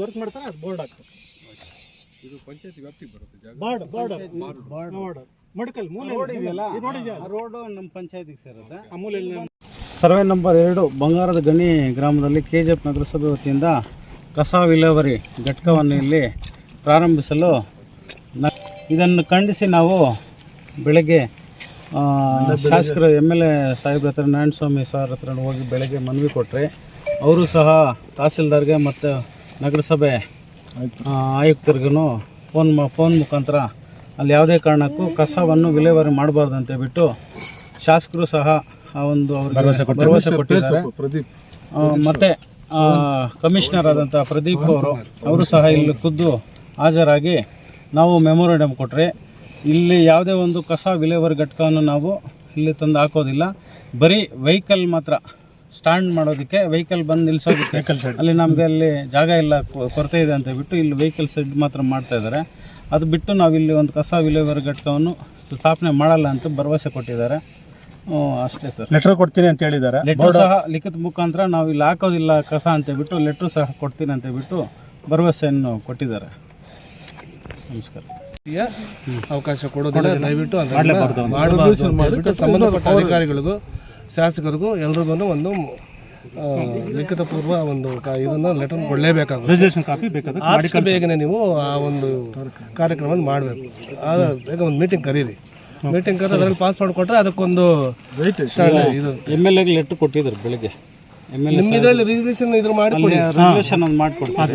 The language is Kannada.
ವರ್ಕ್ ಮಾಡ್ತಾರೆ ಅದು ಬೋರ್ಡ್ ಆಗ್ತದೆ ಇದು ಪಂಚಾಯತಿ ವ್ಯಾಪ್ತಿಗೆ ಬರುತ್ತೆ ಜಾಗ? ಬಾರ್ಡ್ ಬಾರ್ಡರ್ ಬಾರ್ಡ್. ಬಾರ್ಡರ್ ಮಡಕಲ್ ಮೂಲೆ ರೋಡ್ ಇದೆಯಲ್ಲ? ಇದು ನೋಡಿದ್ಯಾ ರೋಡ್ ನಮ್ಮ ಪಂಚಾಯತಿಗೆ ಸೇರುತ್ತೆ. ಆ ಮೂಲೆಯಲ್ಲಿ ಸರ್ವೆ ನಂಬರ್ ಎರಡು ಬಂಗಾರದ ಗಣಿ ಗ್ರಾಮದಲ್ಲಿ ಕೆ ಜಿ ಎಫ್ ನಗರಸಭೆ ವತಿಯಿಂದ ಕಸ ವಿಲೇವರಿ ಘಟಕವನ್ನು ಇಲ್ಲಿ ಪ್ರಾರಂಭಿಸಲು ನ ಇದನ್ನು ಖಂಡಿಸಿ ನಾವು ಬೆಳಗ್ಗೆ ಆ, ಶಾಸಕರು ಎಂ ಎಲ್ ಎ ಸಾಹೇಬ್ರ ಹತ್ರ ನಾರಾಯಣಸ್ವಾಮಿ ಸರ್ ಹತ್ರ ಹೋಗಿ ಬೆಳಗ್ಗೆ ಮನವಿ ಕೊಟ್ಟರೆ ಅವರು ಸಹ ತಹಸೀಲ್ದಾರ್ಗೆ ಮತ್ತು ನಗರಸಭೆ ಆಯುಕ್ತರಿಗೂ ಫೋನ್ ಫೋನ್ ಮುಖಾಂತರ ಅಲ್ಲಿ ಯಾವುದೇ ಕಾರಣಕ್ಕೂ ಕಸವನ್ನು ವಿಲೇವಾರಿ ಮಾಡಬಾರ್ದು ಅಂತ ಹೇಳ್ಬಿಟ್ಟು ಶಾಸಕರು ಸಹ ಆ ಒಂದು ಅವ್ರಿಗೆ ಭರವಸೆ ಕೊಟ್ಟಿದ್ದಾರೆ. ಮತ್ತು ಕಮಿಷನರ್ ಆದಂಥ ಪ್ರದೀಪ್ ಅವರು ಅವರು ಸಹ ಇಲ್ಲಿ ಖುದ್ದು ಹಾಜರಾಗಿ ನಾವು ಮೆಮೊರಂಡಮ್ ಕೊಟ್ಟರೆ ಇಲ್ಲಿ ಯಾವುದೇ ಒಂದು ಕಸ ವಿಲೇವಾರಿ ಘಟಕವನ್ನು ನಾವು ಇಲ್ಲಿ ತಂದು ಹಾಕೋದಿಲ್ಲ. ಬರೀ ವೆಹಿಕಲ್ ಮಾತ್ರ ಸ್ಟ್ಯಾಂಡ್ ಮಾಡೋದಕ್ಕೆ ವೆಹಿಕಲ್ ಬಂದು ನಿಲ್ಲಿಸೋದಕ್ಕೆ ಅಲ್ಲಿ ನಮಗೆ ಅಲ್ಲಿ ಜಾಗ ಇಲ್ಲ ಕೊ- ಕೊರತೆ ಇದೆ ಅಂತ ಬಿಟ್ಟು ಇಲ್ಲಿ ವೆಹಿಕಲ್ ಸೆಡ್ ಮಾತ್ರ ಮಾಡ್ತಾ ಇದ್ದಾರೆ ಅದು ಬಿಟ್ಟು ನಾವು ಇಲ್ಲಿ ಒಂದು ಕಸ ವಿಲೇವಾರಿ ಘಟಕವನ್ನು ಸ್ಥಾಪನೆ ಮಾಡಲ್ಲ ಅಂತ ಭರವಸೆ ಕೊಟ್ಟಿದ್ದಾರೆ. ಅಷ್ಟೇ ಸರ್. ಲೆಟರ್ ಕೊಡ್ತೀನಿ ಅಂತ ಹೇಳಿದ್ದಾರೆ. ಲೆಟ್ರ್ ಸಹ ಲಿಖಿತ ಮುಖಾಂತರ ನಾವು ಇಲ್ಲಿ ಹಾಕೋದಿಲ್ಲ ಕಸ ಅಂತ ಬಿಟ್ಟು ಲೆಟ್ರ್ ಸಹ ಕೊಡ್ತೀನಿ ಅಂತ ಬಿಟ್ಟು ಭರವಸೆಯನ್ನು ಕೊಟ್ಟಿದ್ದಾರೆ. ನಮಸ್ಕಾರ. ಅವಕಾಶ ಕೊಡೋದಿಲ್ಲ ದಯವಿಟ್ಟು ಸಂಬಂಧಪಟ್ಟ ಅಧಿಕಾರಿಗಳಿಗೂ ಶಾಸಕರಿಗೂ ಎಲ್ರಿಗೂ ಒಂದು ಆ, ಲಿಖಿತ ಪೂರ್ವ ಒಂದು ಕ- ಇದನ್ನ ಲೆಟರ್ ಕೊಡಲೇಬೇಕಾಗುತ್ತೆ. ರಿಜಿಸ್ಟ್ರೇಷನ್ ಕಾಪಿ ಬೇಗನೆ ನೀವು ಆ ಒಂದು ಕಾರ್ಯಕ್ರಮ ಮಾಡಬೇಕು. ಬೇಗ ಒಂದು ಮೀಟಿಂಗ್ ಕರೀರಿ. ಮೀಟಿಂಗ್ ಕರೆ ಅದ್ರಲ್ಲಿ ಪಾಸ್ ಮಾಡಿಕೊಟ್ರೆ ಅದಕ್ಕೊಂದು ಇದು ಎಂ ಎಲ್ ಎಗೆ ಲೆಟ್ರ್ ಕೊಟ್ಟಿದ್ರು ಬೆಳಿಗ್ಗೆ. ಇದರಲ್ಲಿ ರಿಜಿಸ್ಟ್ರೇಷನ್ ಇದ್ರ ಮಾಡಿ ರಿಸಲ್ಯೂಷನ್ ಒಂದು ಮಾಡಿಕೊಡ್ತಾರೆ